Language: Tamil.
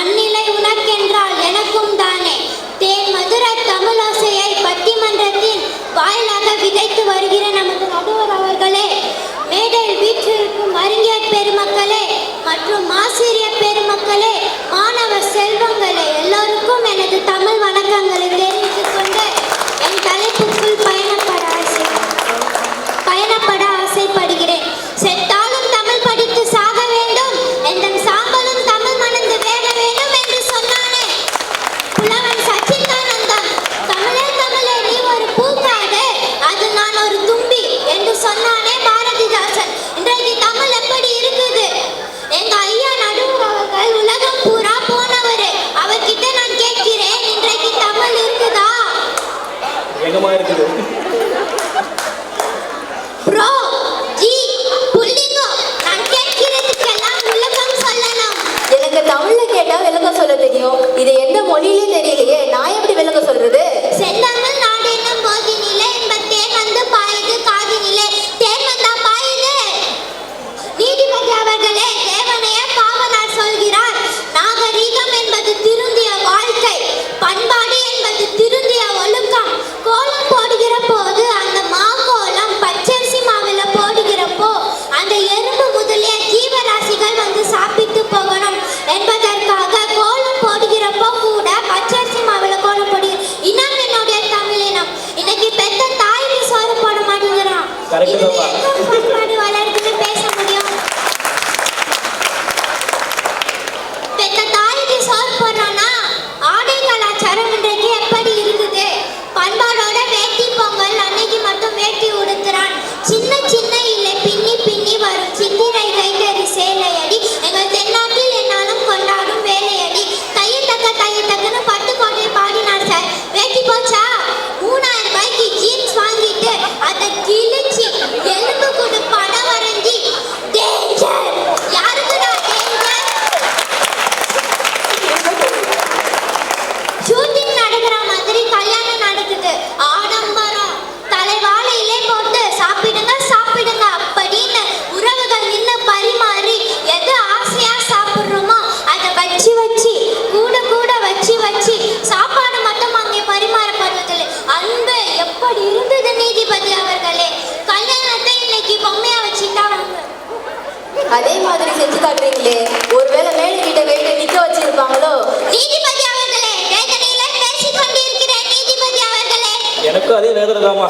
நன்னிலை உனக்கென்றால் எனக்கும் தான் பயங்கரமாக இருக்குது. कार्यक्रम அவர்களே கல்யாணத்தை இன்னைக்கு பொம்மையா வச்சுட்டா அதே மாதிரி செஞ்சு காட்டுறீங்களே ஒருவேளை மேல கிட்ட வேட்டு நிக்க வச்சிருப்பாங்களோ? நீதிபதி அவர்களே வேதனையில பேசிக் நீதிபதி அவர்களே. எனக்கும் அதே வேதனை தாமா